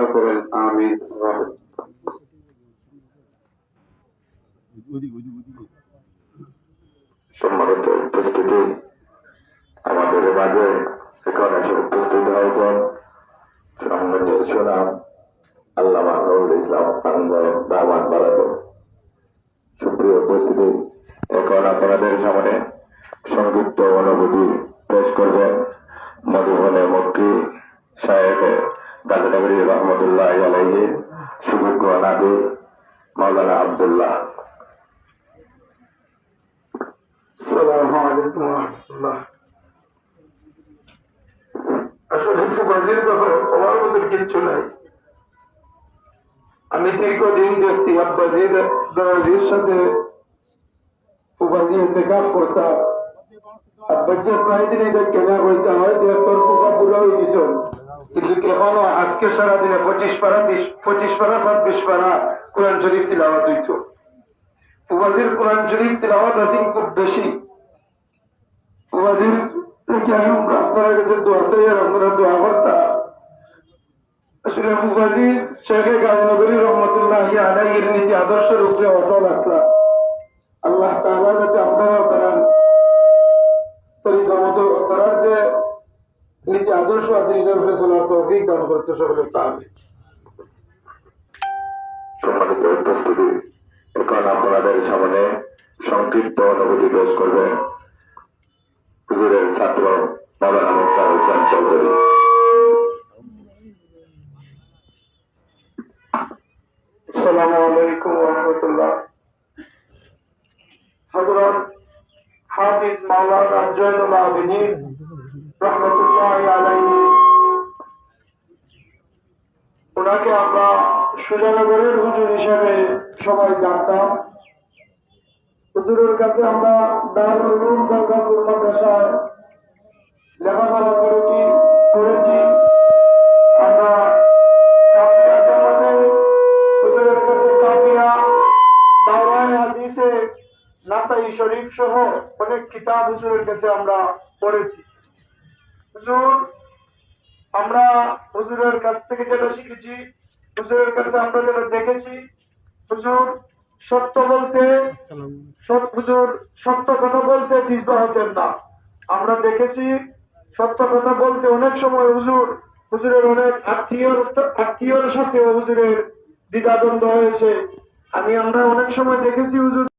দোয়া করেন, আমিন সম্মানিত উপস্থিতি, আমাদের মাঝে এখানে এসে উপস্থিত হয়েছেন সুনামগঞ্জের সুনাম আল্লাহ নুরুল ইসলাম আনন্দ, দাওয়াত বাড়াতো সুপ্রিয় উপস্থিতি, এখন আপনাদের সামনে সংযুক্ত অনুভূতি পেশ করবেন মধুবনে মক্কি গাজনগরী রহমতুল্লাহ আলাইহি, সুযোগ্য নাদি মাওলানা আবদুল্লাহ। আসলে ফুবাজির ব্যাপারে তোমার মধ্যে আমি দীর্ঘদিন দেখছি সাথে ইন্তেকাল করতাম। আব্বাজির প্রায় দিন এটা কেনা হইতে হয় তোর ফুফা বুড়া হয়ে গেছ। কিন্তু এখনও আজকে সারাদিনে পঁচিশ পারা পঁচিশ পারা, ছাব্বিশ পারা কোরআন শরীফ তিলাওয়াত হইত। ফুবাজির কোরআন শরীফ তিলাওয়াত আছে খুব বেশি। ফুবাজির থেকে আমি দোয়া আর আপনারা দোয়া করতা আসলে শেখে গাজনগরী রহমতুল্লাহ নীতি অটল আসলাম। আল্লাহ তাআলা আদর্শ আদিকের ফেসলা তৌফিক দান করতে সকলে তাহলে সম্মানিত উপস্থিতি এখন আপনাদের সামনে সংক্ষিপ্ত অনুভূতি পেশ করবেন হুজুরের ছাত্র মাওলানা মুক্তার হোসেন চৌধুরী। আলাইকুম রহমতুল্লাহ। হাফিজ মাওলানা জয়নুল ওনাকে আমরা সুজানগরের হুজুর হিসেবে সবাই জানতাম। হুজুরের কাছে আমরা দারুল মাদ্রাসায় লেখাপড়া করেছি করেছি। নাসাই শরীফ সহ অনেক কিতাব হুজুরের কাছে আমরা পড়েছি। হুজুর, আমরা হুজুরের কাছ থেকে যেটা শিখেছি, হুজুরের কাছে আমরা যেটা দেখেছি, হুজুর সত্য বলতে হুজুর সত্য কথা বলতে দ্বিধা হতেন না। আমরা দেখেছি সত্য কথা বলতে অনেক সময় হুজুর, হুজুরের অনেক আত্মীয় আত্মীয়র সাথে হুজুরের দ্বিধাদ্বন্দ্ব হয়েছে। আমি আমরা অনেক সময় দেখেছি হুজুর